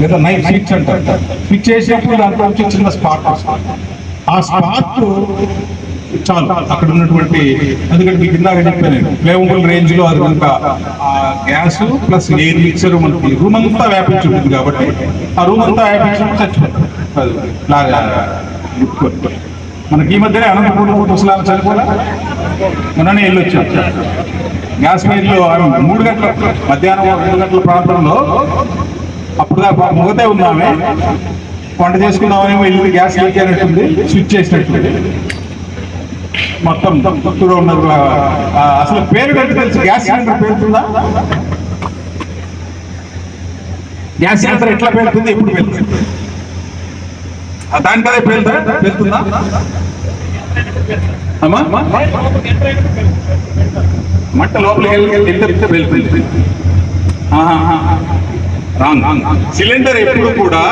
లేదా night switch అంటారు switch చేసేప్పుడు దాంట్లో వచ్చి చిన్న స్పాట్ ఆ స్పాట్ చాలు అక్కడ ఉన్నటువంటి ఎందుకంటే మీకు ఇందాక చెప్పాను ఫ్లేవబుల్ రేంజ్లో అది కనుక ఆ గ్యాస్ ప్లస్ ఎయిర్ మిక్సర్ మనకి రూమ్ అంతా వ్యాపించి ఉంటుంది కాబట్టి ఆ రూమ్ అంతా వ్యాపించి చచ్చిపోతుంది. అది లాగా గుర్తుపెట్టుకోండి. మనకి ఈ మధ్యనే అనంతపురం ముసలాలు చనిపోలే మొన్ననే వెళ్ళి వచ్చాం గ్యాస్ ఫైర్లో ఆమె మూడు గంటల మధ్యాహ్నం రెండు గంటల ప్రాంతంలో అప్పుడు దాకా మొగతే ఉన్నామే. వంట చేసుకుందామని వెళ్ళి గ్యాస్ లీక్ అయినట్టుంది స్విచ్ చేసినట్టుంది. మొత్తం చుట్టూరు ఉన్నారు అసలు పేరు పెట్టి తెలుసు? గ్యాస్ సిలిండర్ పేరుతుందా? గ్యాస్ సిలిండర్ ఎట్లా పెడుతుంది ఎప్పుడు పెడుతుంది ఆ, పెళ్తా పెళ్తుందా అమ్మా? మంట లోపలికి వెళ్ళి వెళ్తుంది రాంగ్. సిలిండర్ ఎప్పుడు కూడా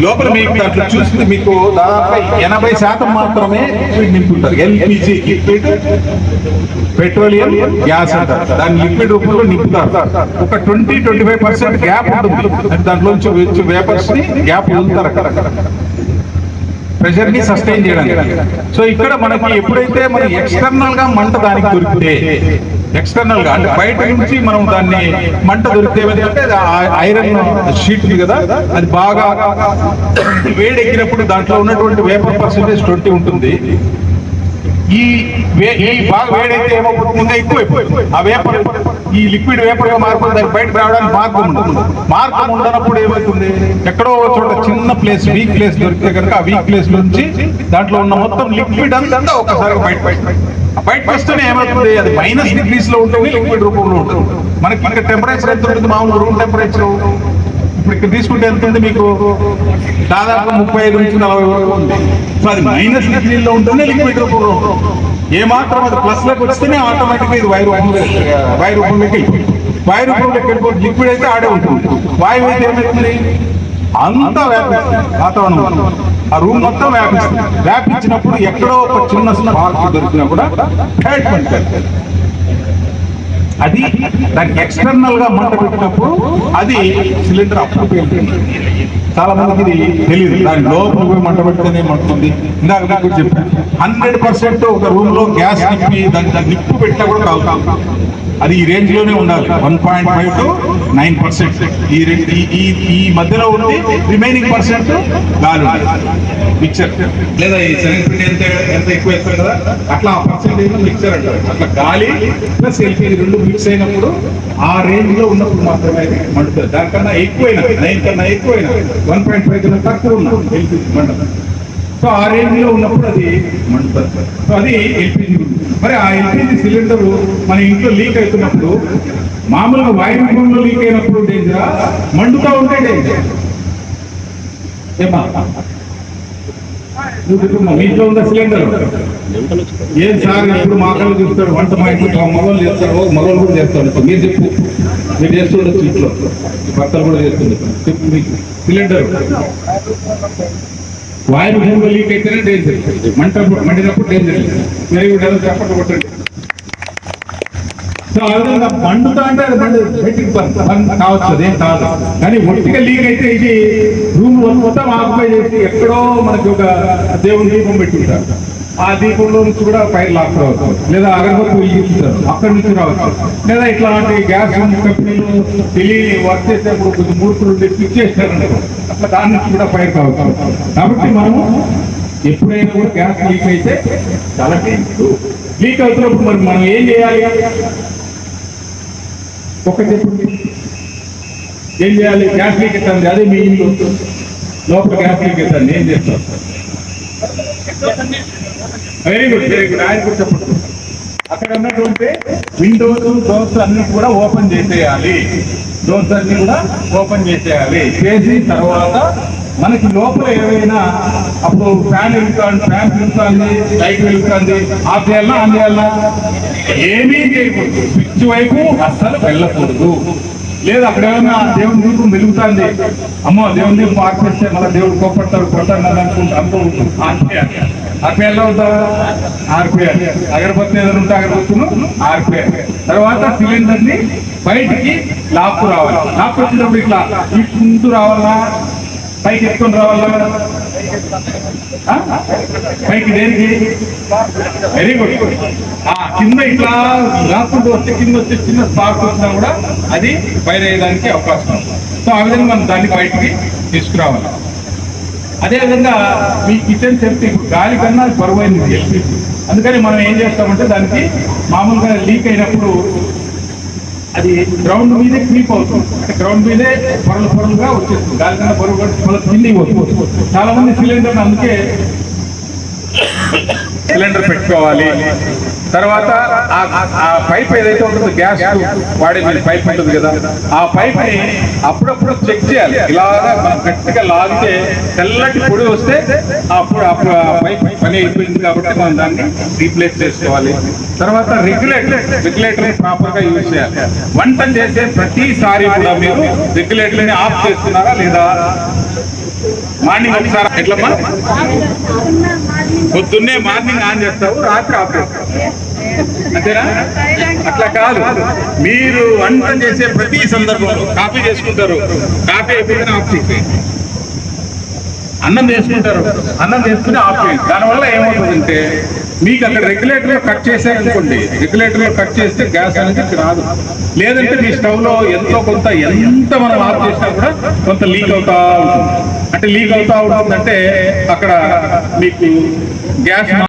లోపల మీకు అట్లా చూస్తే మీకు దాదాపు ఎనభై శాతం మాత్రమే లిక్విడ్ నింపుతారు ఎల్పిజి లిక్విడ్ పెట్రోలియం గ్యాస్ అంటారు. దాన్ని లిక్విడ్ రూపంలో నింపుతారు. ఒక twenty twenty five percent gap ఉంటుంది. దాంట్లో దాంట్లోంచి వేపర్స్ని గ్యాప్ వదులుతారు అక్కడ. ప్రెషర్ని సస్టైన్ చేయడానికి. సో ఇక్కడ మనకి ఎప్పుడైతే మనం ఎక్స్టర్నల్గా మంట దానికి దొరికితే ఎక్స్టర్నల్గా అంటే బయట నుంచి మనం దాన్ని మంట దొరికితే ఏమైందంటే ఐరన్ షీట్ ఉంది కదా అది బాగా వేడెక్కినప్పుడు దాంట్లో ఉన్నటువంటి వేపర్ పర్సెంటేజ్ ట్వంటీ ఉంటుంది. ఈ వే- ఈ బాగా వేడైతే ఏమవుతుంది ఎక్కువ ఆ వేపర్ ఈ లిక్విడ్ వేపర్గా మారిపోతే దానికి బయటకు రావడానికి మార్గం ఉండదు. మార్గం ఉండనప్పుడు ఏమవుతుంది? ఎక్కడో చోట చిన్న ప్లేస్ వీక్ ప్లేస్ దొరికితే కనుక ఆ వీక్ ప్లేస్ నుంచి దాంట్లో ఉన్న మొత్తం లిక్విడ్ అంతా ఒకసారి బయట ఆ బయటకు వస్తేనే ఏమవుతుంది? అది మైనస్ డిగ్రీస్లో ఉంటుంది లిక్విడ్ రూపంలో ఉంటుంది. మనకి మనకి టెంపరేచర్ ఎంత ఉంటుంది? మామూలు రూమ్ టెంపరేచర్ ఇప్పుడు ఇక్కడ తీసుకుంటే ఎంత ఉంది మీకు? దాదాపు ముప్పై ఐదు నుంచి నలభై వరకు ఉంది. సో అది మైనస్ డిగ్రీలో ఉంటుంది లిక్విడ్ రూపంలో ఉంటుంది ఏ మాత్రం అది ప్లస్లోకి వస్తేనే ఆటోమేటిక్గా ఇది వాయు రూపంలో వాయు రూపంలోకి వెళ్ళిపోతుంది. వాయు రూపంలోకి వెళ్ళిపోతుంది. లిక్విడ్ అయితే ఆడే ఉంటుంది. వాయువు అయితే ఏమవుతుంది అంతా వ్యాపిస్తుంది వాతావరణం ఆ రూమ్ మొత్తం వ్యాపిస్తుంది వ్యాపించినప్పుడు ఎక్కడో ఒక చిన్న స్పార్క్ దొరికినా కూడా ట్రీట్మెంట్ పనిచేస్తుంది. అది దానికి ఎక్స్టర్నల్గా మంట పెట్టినప్పుడు అది సిలిండర్ అప్పుడు పేలుతుంది. చాలా మందికి ఇది తెలియదు దాని లోపల పోయి మంట పెడితేనే మంటుంది ఇందాక మీకు కూడా చెప్పాను హండ్రెడ్ పర్సెంట్ ఒక రూమ్లో గ్యాస్ నిప్పి దాని నిప్పు పెట్టా కూడా కావుతాం అది ఈ రేంజ్లోనే ఉండాలి. One point five to nine percent. ఈ రెండు- ఈ- ఈ మధ్యలో ఉంది రిమైనింగ్ పర్సెంట్ గాలి మిక్చర్. లేదా ఈ శనగపిండి ఎంత ఎంత ఎక్కువ వేస్తారు కదా అట్లా ఆ పర్సెంటేజ్ మిక్చర్ అంటారు. అట్లా గాలి ప్లస్ ఎల్పిజి రెండు మిక్స్ అయినప్పుడు ఆ రేంజ్లో ఉన్నప్పుడు మాత్రమే మండుతుంది. దానికన్నా ఎక్కువైనా నైన్ కన్నా ఎక్కువైనా వన్ పాయింట్ ఫైవ్ కన్నా తక్కువ ఉన్నాం ఎల్పిజి మండలం సో ఆ రేంజ్లో ఉన్నప్పుడు అది మండుతుంది సో అది ఎల్పిజి మరి ఆ ఎల్పిజి సిలిండర్ మన ఇంట్లో లీక్ అవుతున్నప్పుడు మామూలుగా వాయుగుండంలో లీక్ అయినప్పుడు డేంజర్? మండుతూ ఉంటే డేంజర్? ఏమా నువ్వు చెప్పమ్మా, ఇంట్లో ఉందా సిలిండర్? ఏం సార్ ఇప్పుడు మా కళ్ళు చూస్తాడు వంట మా ఇంట్లో మగవాళ్ళు చేస్తారు మగవాళ్ళు కూడా చేస్తారు మీరు చెప్పు. మీరు చేస్తుండొచ్చు ఇంట్లో భర్తలు కూడా చేస్తుండొచ్చు మీకు. సిలిండర్ వాయు భూమిలో లీక్ అయితేనే డేంజర్ మంట మండినప్పుడు డేంజర్ వెరీ గుడ్ ఏదో చెప్పండి కొట్టండి. సో ఆ విధంగా మండుతా అంటే అది మండు బయటికి కావచ్చు అదేం కాదు. కానీ ఒట్టిగా లీక్ అయితే ఇది రూమ్ మొత్తం ఆక్యుపై చేసి ఎక్కడో మనకి ఒక దేవుని రూపం పెట్టి ఉంటారు. ఆ దీపంలో నుంచి కూడా ఫైర్ లాక్ రావచ్చు. లేదా అగరబత్తి వెలిగిస్తారు అక్కడి నుంచి రావచ్చు. లేదా ఇట్లాంటి గ్యాస్ కంపెనీలు వెళ్ళి వర్క్ చేసేప్పుడు కొంచెం మూర్తులు స్విచ్ చేస్తారనుకో అట్లా దాని నుంచి కూడా ఫైర్ కావచ్చు కాబట్టి మనము ఎప్పుడైనా కూడా గ్యాస్ లీక్ అయితే చాలా లీక్ అవుతున్నప్పుడు మరి మనం ఏం చేయాలి? ఒక చెప్పండి ఏం చేయాలి? గ్యాస్ లీక్ అవుతుంది. అదే మీ ఇంట్లో. లోపల గ్యాస్ లీక్ అవుతుంది. ఏం చేస్తాం వెరీ గుడ్ వెరీ గుడ్ ఆయన కూడా చెప్పండి. అక్కడ ఉన్నటువంటి విండోస్ డోర్స్ అన్ని కూడా ఓపెన్ చేసేయాలి. డోర్స్ అన్ని కూడా ఓపెన్ చేసేయాలి. చేసి తర్వాత మనకి లోపల ఏవైనా అప్పుడు ఫ్యాన్ వెళ్తాను ఫ్యాన్ వెళ్తుంది లైట్ వెళ్తుంది ఆఫ్ చేయాలా ఆన్ ఏమీ చేయకూడదు. స్విచ్ వైపు అస్సలు వెళ్ళకూడదు. లేదు అక్కడ ఏమన్నా దేవుని దీపం వెలుగుతుంది అమ్మో దేవుని దీపం ఆర్పేస్తే మళ్ళీ దేవుడు కోపడతాడు కొట్టాను అని అనుకుంటా అనుకోవచ్చు ఆర్పిఆర్ ఆర్పిఆర్ ఆర్పిఆర్ అగరబత్తి ఏదైనా ఉంటే అగరబత్తును ఆర్పిఆర్ తర్వాత సిలిండర్ని బయటికి లాక్కు రావాలి. లాక్కు వచ్చినప్పుడు ఇట్లా ఇటు రావాలా? పైకి ఎత్తుకొని రావాలా? పైకి దేనికి? వెరీ గుడ్ ఆ కింద ఇట్లా రాకుండా వస్తే కింద వచ్చే చిన్న స్పార్క్ వచ్చినా కూడా అది ఫైర్ అయ్యడానికి అవకాశం ఉంది. సో ఆ విధంగా మనం దాన్ని బయటికి తీసుకురావాలి. అదే విధంగా మీ కిచెన్ సెఫ్టీ గాలి కన్నా బరువైంది అందుకని మనం ఏం చేస్తామంటే దానికి మామూలుగా లీక్ అయినప్పుడు అది గ్రౌండ్ మీదే క్రీప్ అవుతుంది. అంటే గ్రౌండ్ మీదే పొరలు పొరలుగా వచ్చేస్తుంది. గాలి కన్నా పొరలు కూడా పొరలు కింది పోతుంది. చాలా మంది సిలిండర్ అందుకే సిలిండర్ పెట్టుకోవాలి. తర్వాత ఆ- పైప్ ఏదైతే ఉంటుందో గ్యాస్ వాడే పైప్ ఉంటుంది కదా ఆ పైప్ని అప్పుడప్పుడు చెక్ చేయాలి. ఇలాగా మనం గట్టిగా లాగితే తెల్లటి పొడి వస్తే అప్పుడు అప్పుడు ఆ పైప్ పని అయిపోయింది కాబట్టి మనం దాన్ని రీప్లేస్ చేసుకోవాలి. తర్వాత రెగ్యులేటర్ రెగ్యులేటర్ ప్రాపర్గా యూజ్ చేయాలి. వంట చేసే ప్రతిసారి కూడా మీరు రెగ్యులేటర్ని ఆఫ్ చేస్తున్నారా లేదా? మార్నింగ్ ఒకసారి ఎట్లమ్మా? పొద్దున్నే మార్నింగ్ ఆన్ చేస్తావు రాత్రి ఆఫ్ అంతేనా? అట్లా కాదు. మీరు వంట చేసే ప్రతి సందర్భంలో కాఫీ చేసుకుంటారు. కాఫీ అయిపోయిన ఆఫ్ అన్నం చేసుకుంటారు. అన్నం చేసుకుని ఆఫ్ చేయండి దానివల్ల ఏమవుతుందంటే మీకు అక్కడ రెగ్యులేటర్లో కట్ చేశారనుకోండి రెగ్యులేటర్లో కట్ చేస్తే గ్యాస్ అనేది రాదు. లేదంటే మీ స్టవ్లో ఎంతో కొంత ఎంత మనం ఆఫ్ చేసినా కూడా కొంత లీక్ అవుతా ఉంటుంది. అంటే లీక్ అవుతా ఉంటుందంటే అక్కడ మీకు గ్యాస్